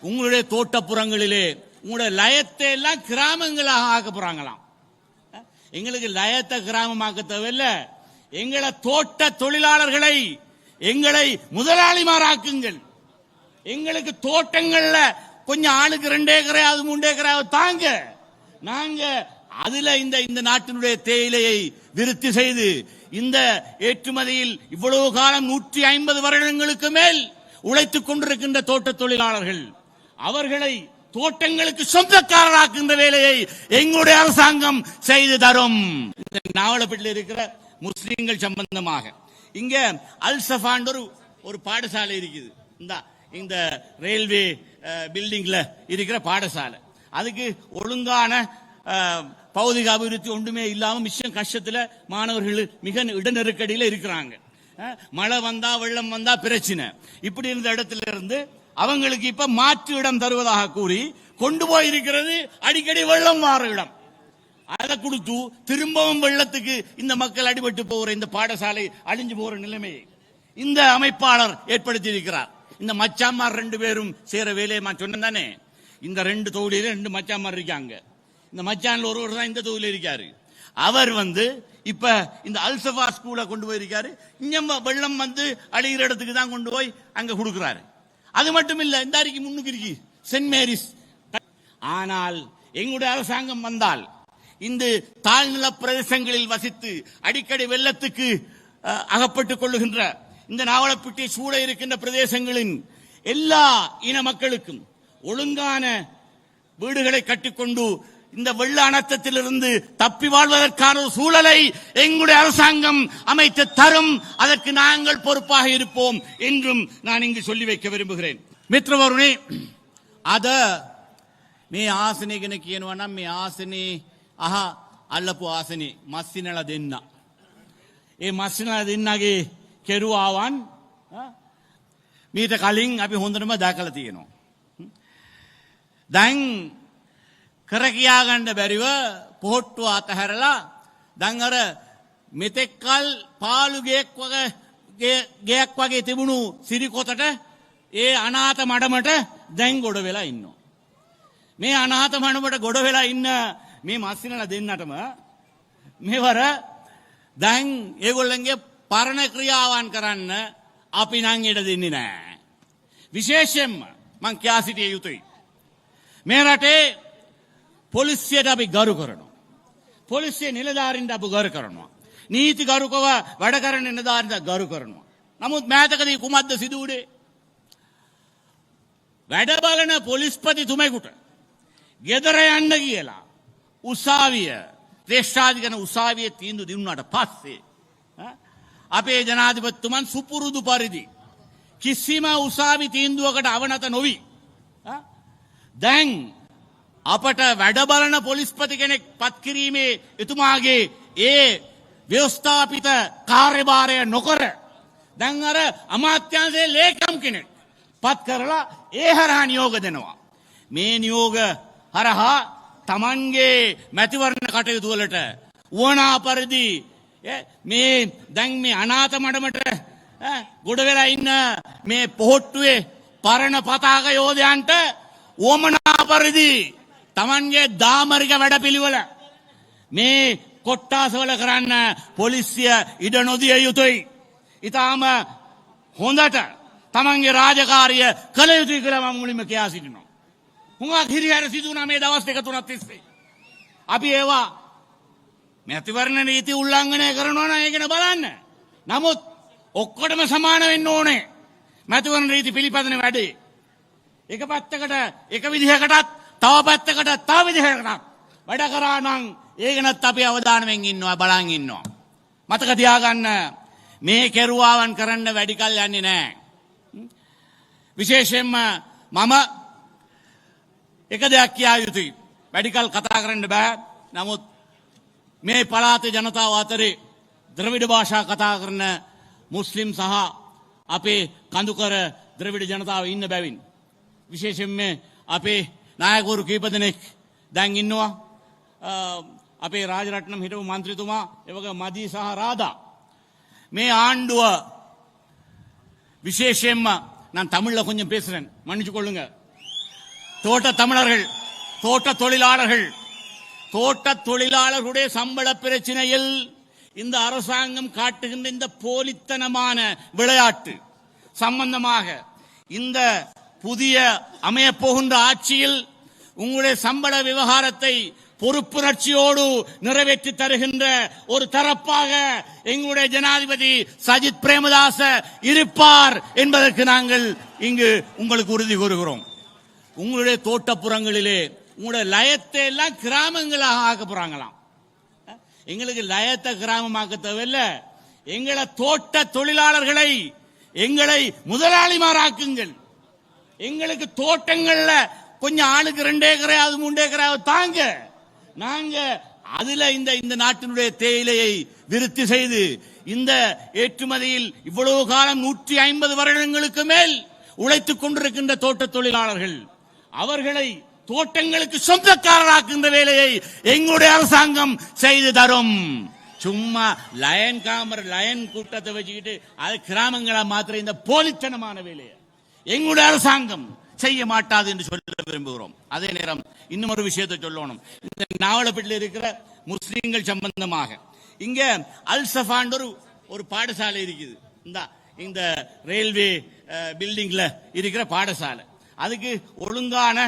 உங்களுடைய தோட்டப்புறங்களிலே உங்களுடைய லயத்தை எல்லாம் கிராமங்களாக ஆக்க போறாங்களாம். எங்களுக்கு லயத்தை கிராமமாக்க தேவையில்ல. எங்களை தோட்ட தொழிலாளர்களை எங்களை முதலாளிமாராக்குங்கள். எங்களுக்கு தோட்டங்கள்ல கொஞ்சம் ஆளுக்கு ரெண்டு ஏக்கரையாவது மூன்று ஏக்கராவது தாங்க. நாங்க அதுல இந்த இந்த நாட்டினுடைய தேயிலையை விருத்தி செய்து இந்த ஏற்றுமதியில் இவ்வளவு காலம் நூற்றி ஐம்பது வருடங்களுக்கு மேல் உழைத்துக் கொண்டிருக்கின்ற தோட்ட தொழிலாளர்கள். அவர்களை தோட்டங்களுக்கு சொந்தக்காரராக்குகின்ற வேலையை எங்களுடைய அரசாங்கம் செய்து தரும். இந்த நாவலப்பட்டில் இருக்கிற முஸ்லீம்கள் சம்பந்தமாக. இங்க அல் சஃபான் ஒரு ஒரு பாடசாலை இருக்குது. இந்த இந்த ரயில்வே பில்டிங்ல இருக்கிற பாடசாலை. அதுக்கு ஒழுங்கான பௌதிக அபிவிருத்தி ஒன்றுமே இல்லாமல் மிஷம் கஷ்டத்துல மாணவர்கள் மிக இட நெருக்கடியில இருக்கிறாங்க. அஹ், மழை வந்தா வெள்ளம் வந்தா பிரச்சனை. இப்படி இருந்த இடத்துல இருந்து அவங்களுக்கு இப்ப மாற்று இடம் தருவதாக கூறி கொண்டு போயிருக்கிறது. அடிக்கடி வெள்ளம் வார இடம். அதை கொடுத்து திரும்பவும் வெள்ளத்துக்கு இந்த மக்கள் அடிபட்டு போகிற இந்த பாடசாலை அழிஞ்சு போகிற நிலைமையை இந்த அமைப்பாளர் ஏற்படுத்தி இருக்கிறார் இந்த மச்சாமார் ரெண்டு பேரும் சேர வேலையை நான் சொன்னேன் தானே? இந்த ரெண்டு தொகுதியில ரெண்டு மச்சாமார் இருக்காங்க. இந்த மச்சான்ல ஒருவர் தான் இந்த தொகுதியில் இருக்காரு. அவர் வந்து இப்ப இந்த அல்சபா ஸ்கூலை கொண்டு போயிருக்காரு. இங்க வெள்ளம் வந்து அழிகிற இடத்துக்கு தான் கொண்டு போய் அங்க கொடுக்கிறாரு. அது மட்டும் இல்ல இந்த அறிக்கை முன்னுக்கு இருக்கு சென்ட் மேரிஸ் ஆனால் எங்களுடைய அரசாங்கம் வந்தால் இந்த தாழ்நில பிரதேசங்களில் வசித்து அடிக்கடி வெள்ளத்துக்கு அகப்பட்டுக் கொள்ளுகின்ற இந்த நாவலப்பிட்டி சூழ இருக்கின்ற பிரதேசங்களின் எல்லா இன மக்களுக்கும் ஒழுங்கான வீடுகளை கட்டிக்கொண்டு இந்த வெள்ள அனர்த்தத்திலிருந்து தப்பி வாழ்வதற்கான ஒரு சூழலை எங்களுடைய அரசாங்கம் அமைத்து தரும். அதற்கு நாங்கள் பொறுப்பாக இருப்போம் என்றும் நான் இங்கு சொல்லி வைக்க விரும்புகிறேன். மித்ரவருணி ಅದ ஆசினி ಆಸನಿಗನಕ್ಕೆ ಏನು ಅಣ್ಣ ஆசினி ಆಸನಿ ಅಹ ஆசினி ಆಸನಿ ಮಸ್ಸಿನಳ ದಿನ್ನ ஏ ಮಸ್ಸಿನಳ ದಿನ್ನಾಗಿ ಕೆರು ಆವಾನ್ ಮೀತ ಕಲಿಂಗ್ ಅಪಿ ಹೊಂದನಮ ದಾಖಲತಿ ಏನು தங் දැන් කරකියාගණ්ඩ බැරිව පොහොට්ටුව අතහැරලා දැන් අර මෙතෙක්කල් පාලුගෙක් වගේ ගේ- ගෙයක් වගේ තිබුණු සිරිකොතට ඒ අනාත මඩමට දැන් ගොඩ වෙලා ඉන්නවා. මේ අනාත මනමට ගොඩ වෙලා ඉන්න මේ මස්සිනල දෙන්නටම මෙවර දැන් ඒගොල්ලන්ගේ පරණ ක්‍රියාවන් කරන්න අපි නං ඉඩ දෙන්නේ නෑ. විශේෂයෙන්ම මං කියා සිටිය යුතුයි. මේ රටේ පොලිසියට අපි ගරු කරනවා. පොලිසිය නිලධාරින්ට අප ගරු කරනවා. නීති ගරුකව වැඩ කරන නිලධාරින්ට ගරු කරනවා. නමුත් මෑතකදී කුමද්ද සිදුවඩේ වැඩ බලන පොලිස්පතිතුමෙකුට ගෙදර යන්න කියලා උසාවිය ශ්‍රේෂ්ඨාධිකන උසාවිය තීන්දු දිනුනට පස්සේ ඈ, අපේ ජනාධිපතිතුමන් සුපුරුදු පරිදි කිසිම උසාවි තීන්දුවකට අවනත නොවී ඈ, දැන් අපට වැඩ බලන පොලිස්පති කෙනෙක් පත්කිරීමේ එතුමාගේ ඒ ව්‍යවස්ථාපිත කාර්යභාරය නොකර දැන් අර අමාත්‍යන්සේ ලේකම් කෙනෙක් පත් කරලා ඒ හරහා නියෝග දෙනවා. මේ නියෝග හරහා තමන්ගේ මැතිවරණ කටයුතු වලට වුවනා පරිදි ඈ, මේ දැන් මේ අනාත මඩමට ඈ, ගොඩ වෙලා ඉන්න මේ පොහොට්ටුවේ පරණ පතාක යෝධයන්ට වුවමනා පරිදි තමන්ගේ දාමරික වැඩපිළිවෙල මේ කොට්ටාසවල කරන්න පොලිසිය ඉඩ නොදිය යුතුයි. ඉතාම හොඳට තමන්ගේ රාජකාරිය කළ යුතුයි කියලා මම මුලින්ම කියා සිටිනවා. හුඟක් හිරිහැර සිදුවුණා මේ දවස් දෙක තුනක් තිස්සේ. අපි ඒවා මැතිවරණ නීති උල්ලංඝනය කරනවා නම් ඒක ගැන බලන්න. නමුත් ඔක්කොටම සමාන වෙන්න ඕනේ. මැතිවරණ නීති පිළිපදින වැඩේ. එක පැත්තකට එක විදිහකටත් තව පැත්තකට තව විදිහකටත් වැඩ කරා නම් ඒ ගැනත් අපි අවධානයෙන් ඉන්නවා බලන් ඉන්නවා. මතක තියාගන්න මේ කෙරුවාවන් කරන්න වැඩිකල් යන්නේ නෑ. විශේෂයෙන්ම මම එක දෙයක් කියා යුතුයි. වැඩිකල් කතා කරන්න බෑ. නමුත් මේ පළාතේ ජනතාව අතරේ ද්‍රවිඩ භාෂා කතා කරන මුස්ලිම් සහ අපේ කඳුකර ද්‍රවිඩ ජනතාව ඉන්න බැවින්. විශේෂෙන්ම අපේ නායකවරු කීප දෙනෙක් දැන් ඉන්නවා අ, අපේ රාජරට්නම් හිටපු මන්ත්‍රතුමා එවක මදී සහ රාදා. මේ ආණ්ඩුව விசேஷமா நான் தமிழ்ல கொஞ்சம் பேசுறேன் மன்னிச்சு கொள்ளுங்க தோட்ட தமிழர்கள் தோட்ட தொழிலாளர்கள் தோட்ட தொழிலாளர்களுடைய சம்பள பிரச்சனையில் இந்த அரசாங்கம் காட்டுகின்ற இந்த போலித்தனமான விளையாட்டு சம்பந்தமாக இந்த புதிய அமையப் போகின்ற ஆட்சியில் உங்களுடைய சம்பள விவகாரத்தை பொறுப்புணர்ச்சியோடு நிறைவேற்றி தருகின்ற ஒரு தரப்பாக எங்களுடைய ஜனாதிபதி சஜித் பிரேமதாச இருப்பார் என்பதற்கு நாங்கள் இங்கு உங்களுக்கு உறுதி கூறுகிறோம். உங்களுடைய தோட்டப்புறங்களிலே உங்களுடைய லயத்தை எல்லாம் கிராமங்களாக ஆக்க போறாங்களாம். எங்களுக்கு லயத்தை கிராமமாக்க தேவையில்ல. எங்களை தோட்ட தொழிலாளர்களை எங்களை முதலாளிமாராக்குங்கள். எங்களுக்கு தோட்டங்கள்ல கொஞ்சம் ஆளுக்கு ரெண்டு ஏக்கரையாவது மூன்று ஏக்கராவது தாங்க நாங்க அதுல இந்த இந்த நாட்டினுடைய தேயிலையை விருத்தி செய்து இந்த ஏற்றுமதியில் இவ்வளவு காலம் நூற்றி ஐம்பது வருடங்களுக்கு மேல் உழைத்துக் கொண்டிருக்கின்ற தோட்ட தொழிலாளர்கள் அவர்களை தோட்டங்களுக்கு சொந்தக்காரராக்குகின்ற வேலையை எங்களுடைய அரசாங்கம் செய்து தரும். சும்மா லயன் காமர் லயன் கூட்டத்தை வச்சுக்கிட்டு அது கிராமங்களா மாத்திர இந்த போலித்தனமான வேலையை. எங்களுடைய அரசாங்கம் செய்ய மாட்டாது என்று சொல்ல விரும்புகிறோம். அதே நேரம் இன்னும் ஒரு விஷயத்தை சொல்லணும். இந்த நாவலப்பட்டில் இருக்கிற முஸ்லீம்கள் சம்பந்தமாக. இங்க அல் சஃபான் ஒரு ஒரு பாடசாலை இருக்குது. இந்த இந்த ரயில்வே பில்டிங்ல இருக்கிற பாடசாலை. அதுக்கு ஒழுங்கான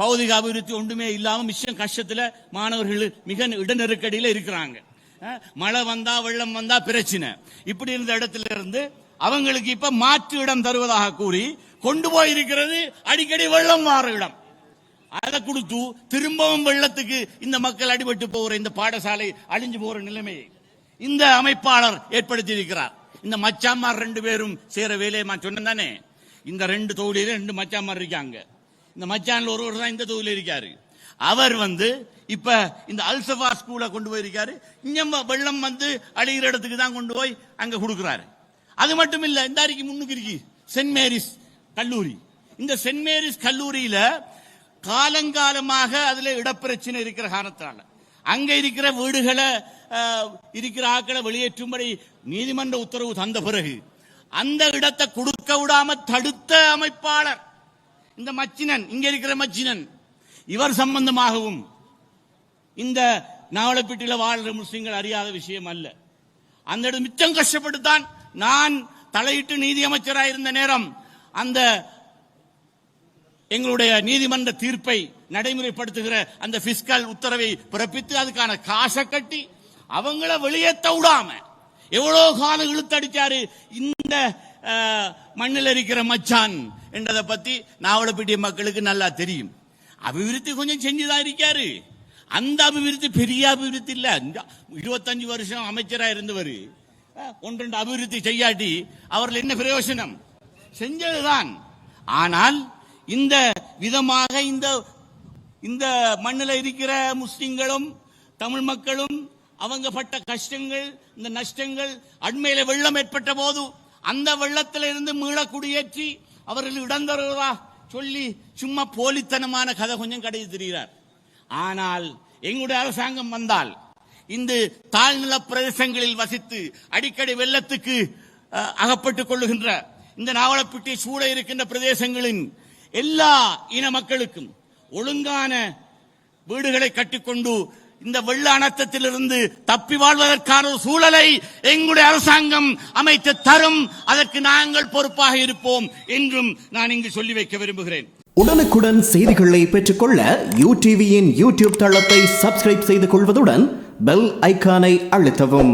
பௌதிக அபிவிருத்தி ஒன்றுமே இல்லாம மிஷம் கஷ்டத்துல மாணவர்கள் மிக இட நெருக்கடியில இருக்கிறாங்க. மழை வந்தா வெள்ளம் வந்தா பிரச்சனை. இப்படி இருந்த இடத்துல இருந்து அவங்களுக்கு இப்ப மாற்று இடம் தருவதாக கூறி கொண்டு போயிருக்கிறது. அடிக்கடி வெள்ளம் மாற இடம். அதை கொடுத்து திரும்பவும் வெள்ளத்துக்கு இந்த மக்கள் அடிபட்டு போகிற இந்த பாடசாலை அழிஞ்சு போகிற நிலைமையை இந்த அமைப்பாளர் ஏற்படுத்தி இருக்கிறார் இந்த மச்சாமார் ரெண்டு பேரும் சேர வேலையை நான் சொன்னேன் தானே? இந்த ரெண்டு தொகுதியில ரெண்டு மச்சாமார் இருக்காங்க. இந்த மச்சான்ல ஒருவர் தான் இந்த தொகுதியில் இருக்காரு. அவர் வந்து இப்ப இந்த அல்சபா ஸ்கூலை கொண்டு போயிருக்காரு. இங்க வெள்ளம் வந்து அழிகிற இடத்துக்கு தான் கொண்டு போய் அங்க கொடுக்கிறாரு. அது மட்டும் இல்ல இந்த அறிக்கை முன்னுக்கு இருக்கு சென்ட் மேரிஸ் கல்லூரி. இந்த சென்ட் மேரிஸ் கல்லூரியில காலங்காலமாக அதுல இடப்பிரச்சனை இருக்கிற காரணத்தால அங்க இருக்கிற வீடுகளை இருக்கிற ஆக்களை வெளியேற்றும்படி நீதிமன்ற உத்தரவு தந்த பிறகு அந்த இடத்தை கொடுக்க விடாம தடுத்த அமைப்பாளர் இந்த மச்சினன் இங்க இருக்கிற மச்சினன் இவர் சம்பந்தமாகவும் இந்த நாவலப்பீட்டில வாழ்ற முஸ்லிம்கள் அறியாத விஷயம் அல்ல. அந்த இடம் மிச்சம் கஷ்டப்பட்டுத்தான் நான் தலையிட்டு நீதி அமைச்சராக இருந்த நேரம் அந்த எங்களுடைய நீதிமன்ற தீர்ப்பை நடைமுறைப்படுத்துகிற அந்த பிஸ்கல் உத்தரவை பிறப்பித்து அதுக்கான காசை கட்டி அவங்கள வெளியேற்ற விடாம எவ்வளவு காலம் இழுத்தடிச்சாரு இந்த மண்ணில் இருக்கிற மச்சான் என்றதை பத்தி நாவலப்பட்டிய மக்களுக்கு நல்லா தெரியும். அபிவிருத்தி கொஞ்சம் செஞ்சுதான் இருக்காரு. அந்த அபிவிருத்தி பெரிய அபிவிருத்தி இல்ல. இருபத்தஞ்சு வருஷம் அமைச்சரா இருந்தவர். அஹ், ஒன்றெண்டு அபிவிருத்தி செய்யாட்டி அவர்கள் என்ன பிரயோஜனம் செஞ்சதுதான். ஆனால் இந்த விதமாக இந்த இந்த மண்ணில் இருக்கிற முஸ்லிம்களும் தமிழ் மக்களும் அவங்க பட்ட கஷ்டங்கள் இந்த நஷ்டங்கள் அண்மையில வெள்ளம் ஏற்பட்ட போது அந்த வெள்ளத்தில் இருந்து மீள குடியேற்றி அவர்கள் இடந்தருவதா சொல்லி சும்மா போலித்தனமான கதை கொஞ்சம் கிடையாது தெரிகிறார். ஆனால் எங்களுடைய அரசாங்கம் வந்தால் இந்த தாழ்நில பிரதேசங்களில் வசித்து அடிக்கடி வெள்ளத்துக்கு அகப்பட்டுக் கொள்ளுகின்ற இந்த நாவலப்பிட்டி சூழ இருக்கின்ற பிரதேசங்களின் எல்லா இன மக்களுக்கும் ஒழுங்கான வீடுகளை கட்டிக்கொண்டு இந்த வெள்ள அனர்த்தத்திலிருந்து தப்பி வாழ்வதற்கான ஒரு சூழலை எங்களுடைய அரசாங்கம் அமைத்து தரும். அதற்கு நாங்கள் பொறுப்பாக இருப்போம் என்றும் நான் இங்கு சொல்லி வைக்க விரும்புகிறேன். உடனுக்குடன் செய்திகளை பெற்றுக்கொள்ள யூ டிவியின் யூடியூப் தளத்தை சப்ஸ்கிரைப் செய்து கொள்வதுடன் பெல் ஐகானை அழுத்தவும்